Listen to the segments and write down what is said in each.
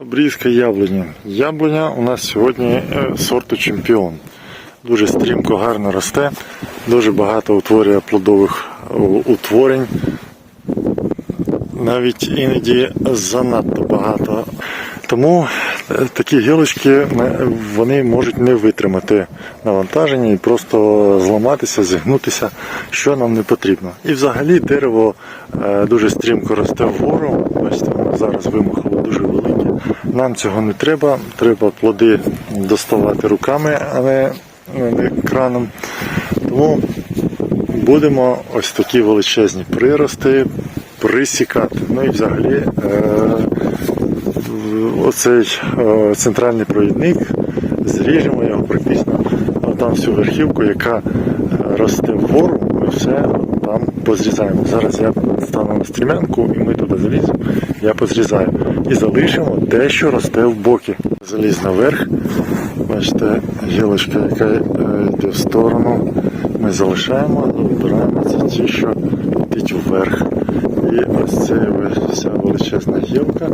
Обрізка яблуні. Яблуня у нас сьогодні е, сорту чемпіон. Дуже стрімко, гарно росте, дуже багато утворює плодових е, утворень. Навіть іноді занадто багато. Тому е, такі гілочки вони можуть не витримати навантаження і просто зламатися, зігнутися, що нам не потрібно. І взагалі дерево дуже стрімко росте вгору. Бачите, воно зараз вимахало дуже велике. Нам цього не треба. Треба плоди доставати руками, а не, не краном. Тому будемо ось такі величезні прирости присікати. Ну і взагалі е, оцей е, центральний провідник, зріжемо його практично, там всю верхівку, яка е, росте вгору, все там позрізаємо. Зараз я стану на стрімянку і ми туди заліземо, я позрізаю. І залишимо те, що росте в боки. Заліз наверх. Бачите, гілочка, яка е, йде в сторону, ми залишаємо і вибираємо це ті, що йдуть вверх. І ось це вся величезна гілка,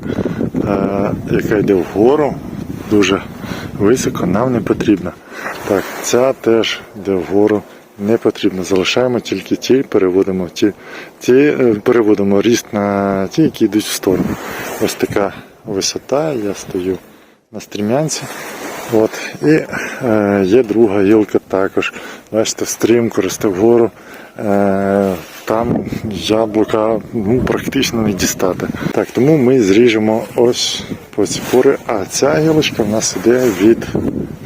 е, яка йде вгору, дуже високо, нам не потрібна. Так, ця теж йде вгору, не потрібно. Залишаємо тільки ті, переводимо ті, ті е, переводимо ріст на ті, які йдуть в сторону. Ось така висота, я стою на стрімянці. От. І е, є друга гілка також. Бачите, стрімко росте вгору. Е, там яблука ну, практично не дістати. Так, тому ми зріжемо ось по ці пори. А ця гілочка в нас іде від,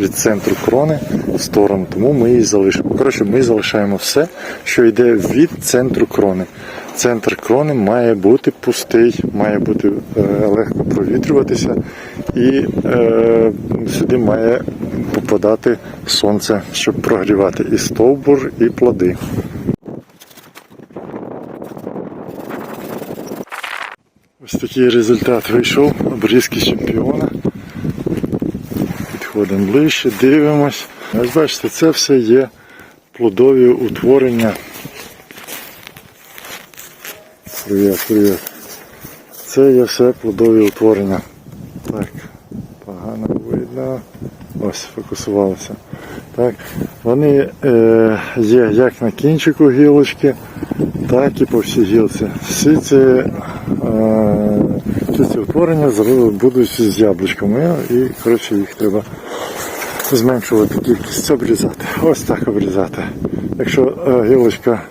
від центру крони в сторону, тому ми її залишимо. Коротше, ми залишаємо все, що йде від центру крони. Центр крони має бути пустий, має бути е, легко провітрюватися, і е, сюди має попадати сонце, щоб прогрівати і стовбур, і плоди. Ось такий результат вийшов обрізки чемпіона. Підходимо ближче, дивимось. Ось бачите, це все є плодові утворення. Привіт, привіт. Це є все плодові утворення. Так, погано видно. Ось фокусувалося. Так, вони е, є як на кінчику гілочки, так і по всій гілці. Всі ці, е, всі ці утворення будуть з яблучками і коротше їх треба зменшувати кількість, обрізати. Ось так обрізати. Якщо е, гілочка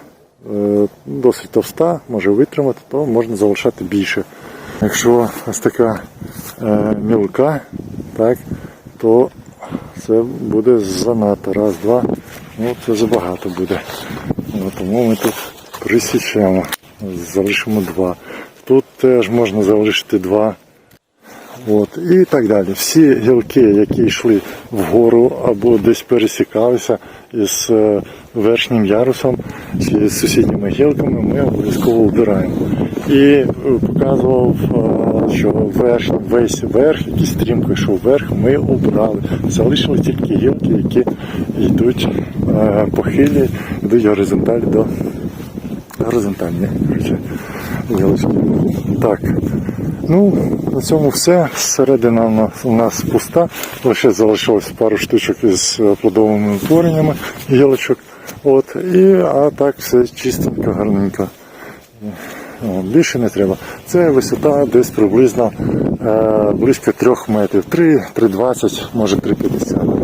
е, досить товста, може витримати, то можна залишати більше. Якщо ось така е, мілка, так, то це буде занадто. Раз, два, ну це забагато буде. Тому ми тут присічемо, залишимо два. Тут теж можна залишити два. От, і так далі. Всі гілки, які йшли вгору або десь пересікалися із е, верхнім ярусом, з сусідніми гілками, ми обов'язково вбираємо. І е, показував, е, що верх, весь верх, який стрімко йшов вверх, ми обрали. Залишили тільки гілки, які йдуть похилі, йдуть горизонталі до горизонтальні гілочки. Так. Ну, на цьому все. Середина у нас, пуста. Лише залишилось пару штучок із плодовими утвореннями гілочок. От, і, а так все чистенько, гарненько. Більше не треба. Це висота десь приблизно е, близько 3 метрів. 3, 3,20, може 3,50.